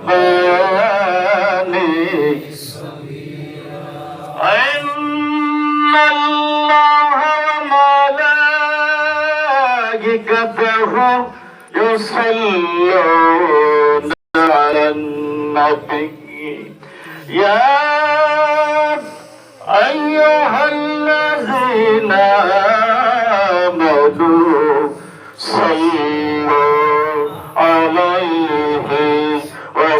رباني إن الله وملائكته يصلون على النبي يا أيها الذين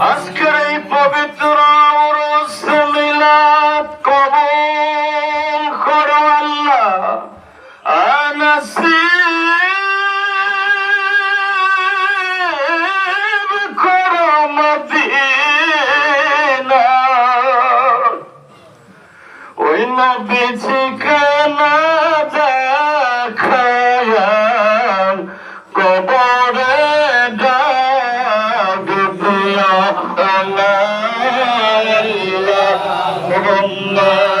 আজকের এই পবিত্র কবুল করো আল্লাহ। মদিনা ওই নবী ঠিকানা আল্লাহ আল্লাহ